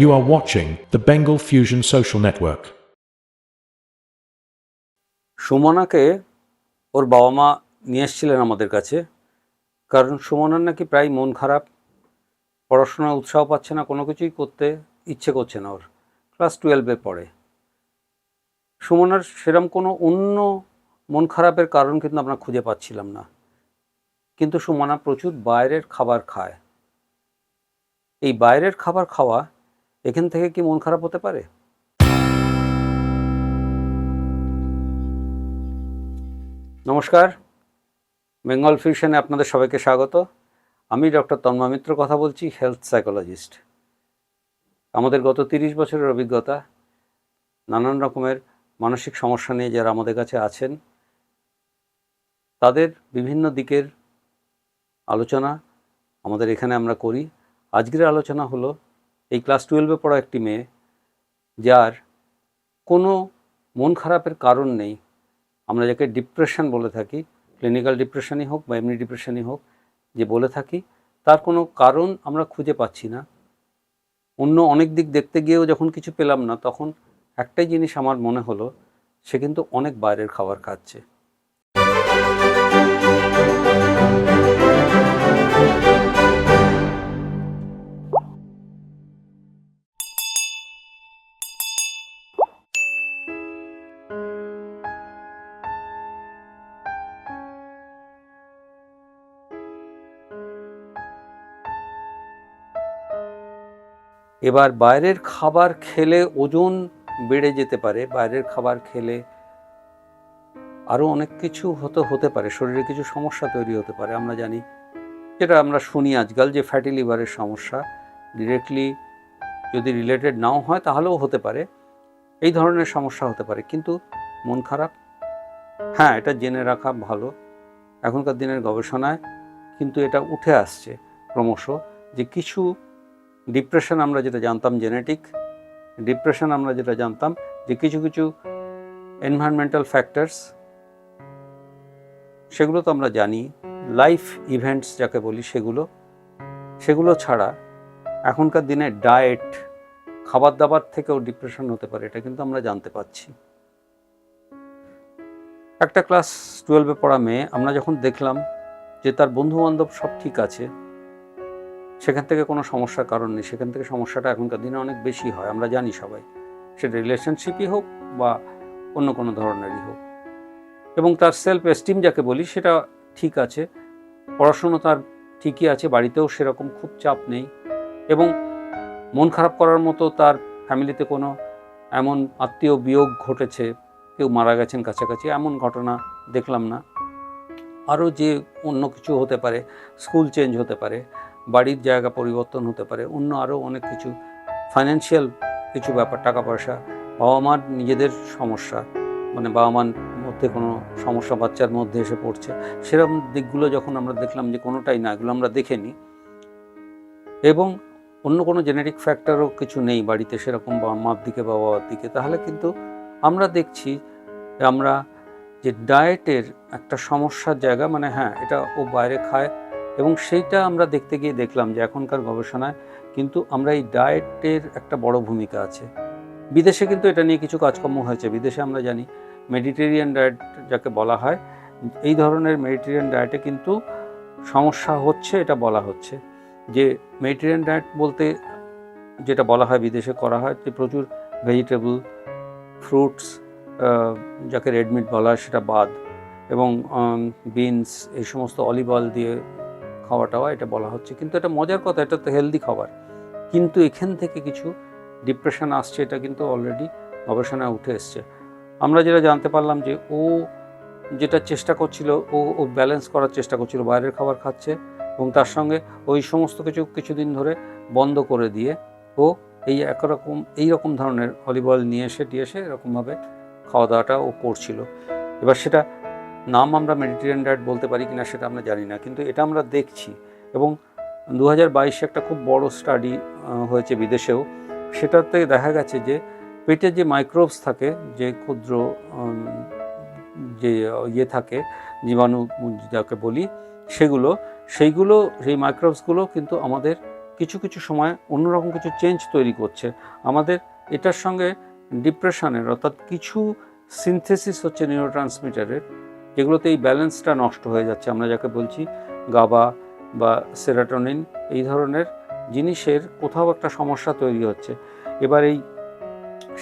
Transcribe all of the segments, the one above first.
You are watching the Bengal Fusion Social Network. সুমনাকে ওর বাবা মা নিয়ে এসেছিলেন আমাদের কাছে। কারণ সুমনার নাকি প্রায় মন খারাপ পড়াশোনায় উৎসাহ পাচ্ছে না, কোনো কিছুই করতে ইচ্ছে করছে না ওর, ক্লাস টুয়েলভে পড়ে। সুমনার সেরম কোনো অন্য মন খারাপের কারণ কিন্তু আমরা খুঁজে পাচ্ছিলাম না। কিন্তু সুমনা প্রচুর বাইরের খাবার খায়। এই বাইরের খাবার খাওয়া এখান থেকে কি মন খারাপ হতে পারে? নমস্কার, বেঙ্গল ফিউশনে আপনাদের সবাইকে স্বাগত। আমি ডক্টর তন্মা মিত্র কথা বলছি, হেলথ সাইকোলজিস্ট। আমাদের গত তিরিশ বছরের অভিজ্ঞতা, নানান রকমের মানসিক সমস্যা নিয়ে যারা আমাদের কাছে আছেন, তাদের বিভিন্ন দিকের আলোচনা আমাদের এখানে আমরা করি। আজকের আলোচনা হলো এই ক্লাস টুয়েলভে পড়া একটি মেয়ে, যার কোনো মন খারাপের কারণ নেই। আমরা যাকে ডিপ্রেশন বলে থাকি ক্লিনিক্যাল ডিপ্রেশনই হোক বা এমনি ডিপ্রেশনই হোক, যে বলে থাকি, তার কোনো কারণ আমরা খুঁজে পাচ্ছি না। অন্য অনেক দিক দেখতে গিয়েও যখন কিছু পেলাম না, তখন একটাই জিনিস আমার মনে হলো, সে কিন্তু অনেক বাইরের খাবার খাচ্ছে। এবার বাইরের খাবার খেলে ওজন বেড়ে যেতে পারে, বাইরের খাবার খেলে আরও অনেক কিছু হতে হতে পারে, শরীরে কিছু সমস্যা তৈরি হতে পারে, আমরা জানি। যেটা আমরা শুনি আজকাল যে ফ্যাটি লিভারের সমস্যা ডিরেক্টলি যদি রিলেটেড নাও হয় তাহলেও হতে পারে, এই ধরনের সমস্যা হতে পারে, কিন্তু মন খারাপ? হ্যাঁ এটা জেনে রাখা ভালো, এখনকার দিনের গবেষণায় কিন্তু এটা উঠে আসছে ক্রমশ যে কিছু ডিপ্রেশন আমরা যেটা জানতাম জেনেটিক ডিপ্রেশন আমরা যেটা জানতাম যে কিছু কিছু এনভায়রনমেন্টাল ফ্যাক্টরস সেগুলো তো আমরা জানি লাইফ ইভেন্টস যাকে বলি সেগুলো সেগুলো ছাড়া এখনকার দিনে ডায়েট খাবার দাবার থেকেও ডিপ্রেশন হতে পারে, এটা কিন্তু আমরা জানতে পাচ্ছি একটা ক্লাস টুয়েলভে পড়া মেয়ে, আমরা যখন দেখলাম যে তার বন্ধু বান্ধব সব ঠিক আছে সেখান থেকে কোনো সমস্যার কারণ নেই। সেখান থেকে সমস্যাটা এখনকার দিনে অনেক বেশি হয়, আমরা জানি সবাই। সেটা রিলেশনশিপই হোক বা অন্য কোনো ধরনেরই হোক। এবং তার সেলফ এস্টিম যাকে বলি সেটা ঠিক আছে, পড়াশুনো তার ঠিকই আছে, বাড়িতেও সেরকম খুব চাপ নেই এবং মন খারাপ করার মতো তার ফ্যামিলিতে কোনো এমন আত্মীয় বিয়োগ ঘটেছে, কেউ মারা গেছেন কাছাকাছি, এমন ঘটনা দেখলাম না। আরও যে অন্য কিছু হতে পারে স্কুল চেঞ্জ হতে পারে বাড়ির জায়গা পরিবর্তন হতে পারে, অন্য আরও অনেক কিছু ফাইন্যান্সিয়াল কিছু ব্যাপার, টাকা পয়সা বাবা মার নিজেদের সমস্যা মানে বাবা মার মধ্যে কোনো সমস্যা, বাচ্চার মধ্যে এসে পড়ছে, সেরকম দিকগুলো যখন আমরা দেখলাম যে কোনোটাই না, এগুলো আমরা দেখে নিই। এবং অন্য কোনো জেনেটিক ফ্যাক্টরও কিছু নেই বাড়িতে, সেরকম বাবা মার দিকে বা বাবার দিকে, তাহলে কিন্তু আমরা দেখছি, আমরা যে ডায়েটের একটা সমস্যার জায়গা মানে হ্যাঁ এটা ও বাইরে খায় এবং সেইটা আমরা দেখতে গিয়ে দেখলাম যে এখনকার গবেষণায় কিন্তু আমরা এই ডায়েটের একটা বড় ভূমিকা আছে। বিদেশে কিন্তু এটা নিয়ে কিছু কাজকর্ম হয়েছে। বিদেশে আমরা জানি মেডিটেরিয়ান ডায়েট যাকে বলা হয়, এই ধরনের মেডিটেরিয়ান ডায়েটে কিন্তু সমস্যা হচ্ছে, এটা বলা হচ্ছে। যে মেডিটেরিয়ান ডায়েট বলতে যেটা বলা হয় বিদেশে করা হয়, যে প্রচুর ভেজিটেবল, ফ্রুটস যাকে রেডমিট বলা হয়, সেটা বাদ এবং বিনস, এই সমস্ত অলিভ অয়েল দিয়ে খাওয়াটাও এটা বলা হচ্ছে। কিন্তু এটা মজার কথা, এটা তো হেলদি খাবার। কিন্তু এখান থেকে কিছু ডিপ্রেশন আসছে, এটা কিন্তু অলরেডি গবেষণায় উঠে এসছে। আমরা যেটা জানতে পারলাম যে ও যেটা চেষ্টা করছিল, ও ও ব্যালেন্স করার চেষ্টা করছিল, বাইরের খাবার খাচ্ছে এবং তার সঙ্গে ওই সমস্ত কিছু কিছুদিন ধরে বন্ধ করে দিয়ে ও এই একরকম, এই রকম ধরনের অয়েল নিয়ে এসে টিয়ে এসে এরকমভাবে খাওয়া দাওয়াটা ও করছিল। এবার সেটা নাম আমরা মেডিটেরিয়ান ডায়েট বলতে পারি কিনা সেটা আমরা জানি না, কিন্তু এটা আমরা দেখছি। এবং দু হাজার বাইশে একটা খুব বড় স্টাডি হয়েছে বিদেশেও। সেটাতে দেখা গেছে যে পেটে যে মাইক্রোবস থাকে, যে ক্ষুদ্র যে ইয়ে থাকে, জীবাণু, যাকে বলি, সেগুলো, সেইগুলো, সেই মাইক্রোবসগুলো কিন্তু আমাদের কিছু কিছু সময় অন্যরকম কিছু চেঞ্জ তৈরি করছে। আমাদের এটার সঙ্গে ডিপ্রেশনের অর্থাৎ কিছু সিনথেসিস হচ্ছে নিউরো ট্রান্সমিটারের যেগুলোতে এই ব্যালেন্সটা নষ্ট হয়ে যাচ্ছে, আমরা যাকে বলছি গাবা বা সেরাটোনিন, এই ধরনের জিনিসের কোথাও একটা সমস্যা তৈরি হচ্ছে। এবার এই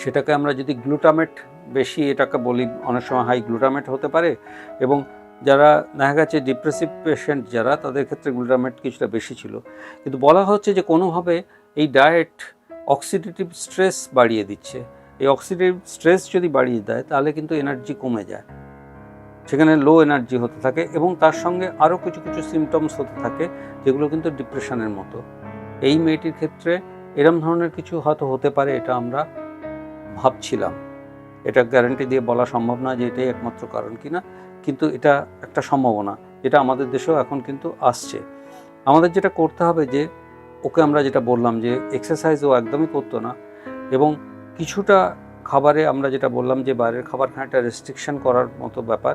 সেটাকে আমরা যদি গ্লুটামেট বেশি, এটাকে বলি অনেক সময় হাই গ্লুটামেট হতে পারে, এবং যারা দেখা গেছে ডিপ্রেসিভ পেশেন্ট যারা, তাদের ক্ষেত্রে গ্লুটামেট কিছুটা বেশি ছিল। কিন্তু বলা হচ্ছে যে কোনোভাবে এই ডায়েট অক্সিডেটিভ স্ট্রেস বাড়িয়ে দিচ্ছে। এই অক্সিডেটিভ স্ট্রেস যদি বাড়িয়ে দেয়, তাহলে কিন্তু এনার্জি কমে যায়। সেখানে লো এনার্জি হতে থাকে এবং তার সঙ্গে আরও কিছু কিছু সিমটমস হতে থাকে, যেগুলো কিন্তু ডিপ্রেশনের মতো। এই মেয়েটির ক্ষেত্রে এরম ধরনের কিছু হয়তো হতে পারে, এটা আমরা ভাবছিলাম। এটা গ্যারান্টি দিয়ে বলা সম্ভব না যে এটাই একমাত্র কারণ কিনা, কিন্তু এটা একটা সম্ভাবনা, যেটা আমাদের দেশেও এখন কিন্তু আসছে। আমাদের যেটা করতে হবে যে, ওকে আমরা যেটা বললাম যে এক্সারসাইজ ও একদমই করতো না এবং কিছুটা খাবারে আমরা যেটা বললাম যে, বাইরের খাবার খাওয়াটা রেস্ট্রিকশন করার মতো ব্যাপার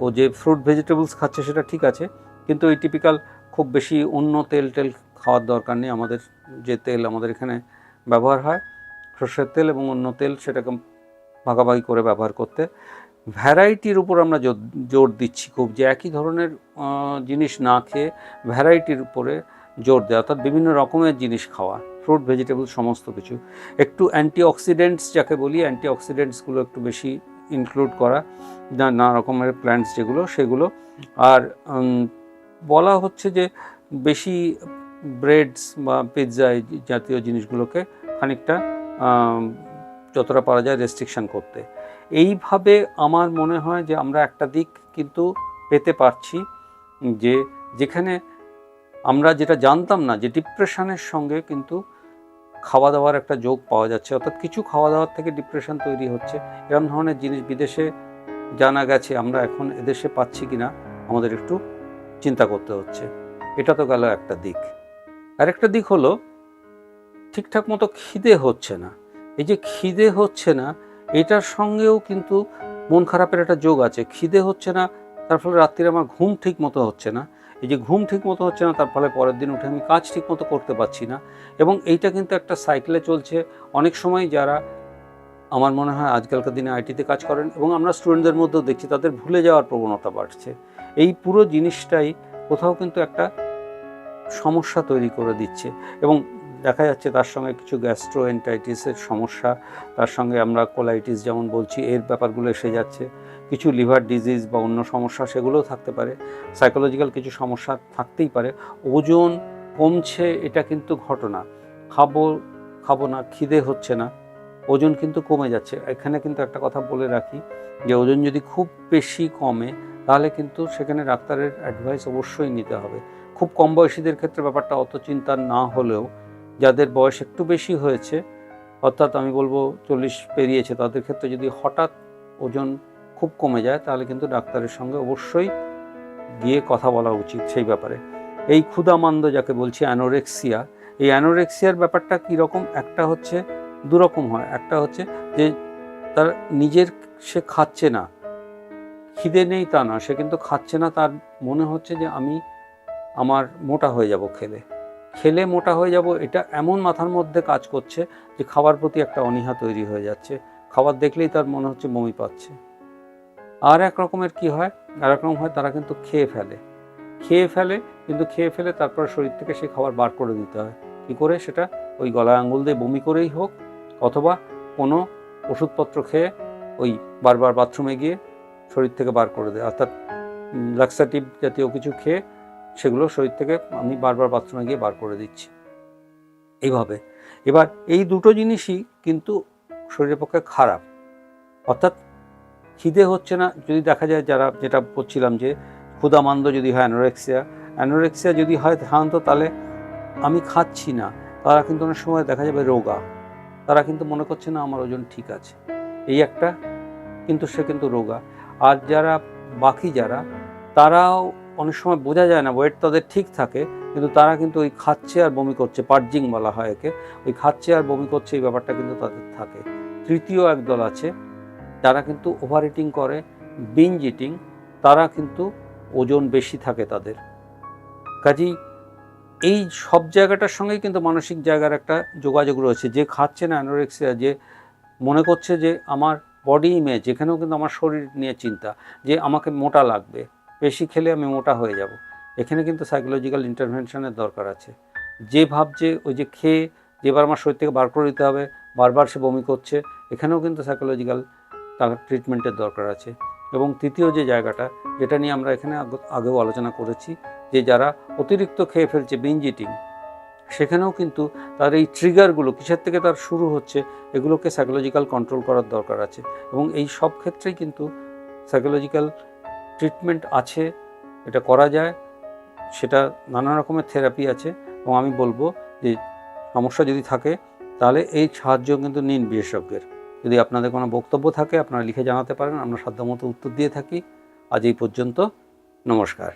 ও যে ফ্রুট ভেজিটেবলস খাচ্ছে সেটা ঠিক আছে, কিন্তু এই টিপিক্যাল খুব বেশি অন্য তেল টেল খাওয়ার দরকার নেই। আমাদের যে তেল আমাদের এখানে ব্যবহার হয়, সর্ষের তেল এবং অন্য তেল সেটাকে ভাগাভাগি করে ব্যবহার করতে। ভ্যারাইটির উপর আমরা জোর- দিচ্ছি খুব যে একই ধরনের জিনিস না খেয়ে ভ্যারাইটির উপরে জোর দেওয়া, অর্থাৎ বিভিন্ন রকমের জিনিস খাওয়া ফ্রুট ভেজিটেবল সমস্ত কিছু। একটু অ্যান্টিঅক্সিডেন্টস যাকে বলি অ্যান্টিঅক্সিডেন্টসগুলো একটু বেশি ইনক্লুড করা নানা রকমের প্ল্যান্টস যেগুলো, সেগুলো। আর বলা হচ্ছে যে বেশি ব্রেডস বা পিৎজা জাতীয় জিনিসগুলোকে খানিকটা যতটা পারা যায় রেস্ট্রিকশন করতে। এইভাবে আমার মনে হয় যে আমরা একটা দিক কিন্তু পেতে পারছি যে যেখানে আমরা যেটা জানতাম না যে ডিপ্রেশনের সঙ্গে কিন্তু খাওয়া দাওয়ার একটা যোগ পাওয়া যাচ্ছে। অর্থাৎ কিছু খাওয়া দাওয়ার থেকে ডিপ্রেশন তৈরি হচ্ছে। এরকম ধরনের জিনিস বিদেশে জানা গেছে আমরা এখন এদেশে পাচ্ছি কিনা, আমাদের একটু চিন্তা করতে হচ্ছে। এটা তো গেল একটা দিক। আরেকটা দিক হলো, ঠিকঠাক মতো খিদে হচ্ছে না। এই যে খিদে হচ্ছে না, এটার সঙ্গেও কিন্তু মন খারাপের একটা যোগ আছে। খিদে হচ্ছে না তার ফলে রাত্রিরে আমার ঘুম ঠিক মতো হচ্ছে না। এই যে ঘুম ঠিক মতো হচ্ছে না, তার ফলে পরের দিন উঠে আমি কাজ ঠিক মতো করতে পারছি না। এবং এইটা কিন্তু একটা সাইকেলে চলছে। অনেক সময় যারা আমার মনে হয় আজকালকার দিনে আইটিতে কাজ করেন এবং আমরা স্টুডেন্টদের মধ্যেও দেখছি, তাদের ভুলে যাওয়ার প্রবণতা বাড়ছে। এই পুরো জিনিসটাই কোথাও কিন্তু একটা সমস্যা তৈরি করে দিচ্ছে। এবং দেখা যাচ্ছে তার সঙ্গে কিছু গ্যাস্ট্রোএন্টাইটিসের সমস্যা, তার সঙ্গে আমরা কোলাইটিস যেমন বলছি, এর ব্যাপারগুলো এসে যাচ্ছে। কিছু লিভার ডিজিজ বা অন্য সমস্যা সেগুলোও থাকতে পারে। সাইকোলজিক্যাল কিছু সমস্যা থাকতেই পারে। ওজন কমছে এটা কিন্তু ঘটনা। খাব খাব না, খিদে হচ্ছে না। ওজন কিন্তু কমে যাচ্ছে। এখানে কিন্তু একটা কথা বলে রাখি যে ওজন যদি খুব বেশি কমে, তাহলে কিন্তু সেখানে ডাক্তারের অ্যাডভাইস অবশ্যই নিতে হবে। খুব কম বয়সীদের ক্ষেত্রে ব্যাপারটা অত চিন্তার না হলেও যাদের বয়স একটু বেশি হয়েছে, অর্থাৎ আমি বলব চল্লিশ পেরিয়েছে, তাদের ক্ষেত্রে যদি হঠাৎ ওজন খুব কমে যায়, তাহলে কিন্তু ডাক্তারের সঙ্গে অবশ্যই গিয়ে কথা বলা উচিত সেই ব্যাপারে। এই ক্ষুদামান্দ যাকে বলছি, অ্যানোরেক্সিয়া, এই অ্যানোরেক্সিয়ার ব্যাপারটা কীরকম? একটা হচ্ছে দুরকম হয়। একটা হচ্ছে যে তার নিজের সে খাচ্ছে না। খিদে নেই তা না, সে কিন্তু খাচ্ছে না, তার মনে হচ্ছে যে আমি আমার মোটা হয়ে যাব খেলে। খেলে মোটা হয়ে যাব, এটা এমন মাথার মধ্যে কাজ করছে যে খাবার প্রতি একটা অনীহা তৈরি হয়ে যাচ্ছে। খাবার দেখলেই তার মনে হচ্ছে বমি পাচ্ছে। আর এক রকমের কি হয়? আর এক রকম হয় তারা কিন্তু খেয়ে ফেলে। খেয়ে ফেলে, কিন্তু খেয়ে ফেলে তারপর শরীর থেকে সেই খাবার বার করে দিতে হয়। কি করে? সেটা ওই গলায় আঙুল দিয়ে বমি করেই হোক, অথবা কোনো ওষুধপত্র খেয়ে ওই বারবার বাথরুমে গিয়ে শরীর থেকে বার করে দেয়। অর্থাৎ লাক্সাটিভ জাতীয় কিছু খেয়ে সেগুলো শরীর থেকে আমি বারবার বাথরুমে গিয়ে বার করে দিচ্ছি। এইভাবে। এবার এই দুটো জিনিসই কিন্তু শরীরের পক্ষে খারাপ। অর্থাৎ খিদে হচ্ছে না, যদি দেখা যায় যারা যেটা বলছিলাম যে ক্ষুদামান্দ যদি হয় অ্যানোরেক্সিয়া অ্যানোরেক্সিয়া যদি হয় সাধারণত তাহলে আমি খাচ্ছি না। তারা কিন্তু অনেক সময় দেখা যাবে রোগা। তারা কিন্তু মনে করছে না আমার ওজন ঠিক আছে। এই একটা, কিন্তু সে কিন্তু রোগা। আর যারা, বাকি যারা, তারাও অনেক সময় বোঝা যায় না ওয়েট তাদের ঠিক থাকে, কিন্তু তারা কিন্তু ওই খাচ্ছে আর বমি করছে পার্জিং বলা হয় একে। ওই খাচ্ছে আর বমি করছে এই ব্যাপারটা কিন্তু তাদের থাকে। তৃতীয় একদল আছে, যারা কিন্তু ওভার ইটিং করে বিঞ্জ ইটিং তারা কিন্তু ওজন বেশি থাকে তাদের। কাজেই এই সব জায়গাটার সঙ্গেই কিন্তু মানসিক জায়গার একটা যোগাযোগ রয়েছে। যে খাচ্ছে না অ্যানোরেক্সিয়া যে মনে করছে যে আমার বডি ইমেজ এখানেও কিন্তু আমার শরীর নিয়ে চিন্তা, যে আমাকে মোটা লাগবে। বেশি খেলে আমি মোটা হয়ে যাব। এখানে কিন্তু সাইকোলজিক্যাল ইন্টারভেনশনের দরকার আছে। যে ভাবছে, ওই যে খেয়ে যেবার আমার শরীর থেকে বার করে দিতে হবে, বারবার সে বমি করছে, এখানেও কিন্তু সাইকোলজিক্যাল তার ট্রিটমেন্টের দরকার আছে। এবং তৃতীয় যে জায়গাটা, যেটা নিয়ে আমরা এখানে আগেও আলোচনা করেছি, যে যারা অতিরিক্ত খেয়ে ফেলছে বিঞ্জ ইটিং সেখানেও কিন্তু তার এই ট্রিগারগুলো কিসের থেকে তার শুরু হচ্ছে, এগুলোকে সাইকোলজিক্যাল কন্ট্রোল করার দরকার আছে। এবং এই সব ক্ষেত্রেই কিন্তু সাইকোলজিক্যাল ট্রিটমেন্ট আছে, এটা করা যায়, সেটা নানা রকমের থেরাপি আছে, এবং আমি বলব যে সমস্যা যদি থাকে, তাহলে এই সাহায্য কিন্তু নিন বিশেষজ্ঞের। যদি আপনাদের কোনো বক্তব্য থাকে, আপনারা লিখে জানাতে পারেন, আমরা সাধ্যমতো উত্তর দিয়ে থাকি। আজ এই পর্যন্ত, নমস্কার।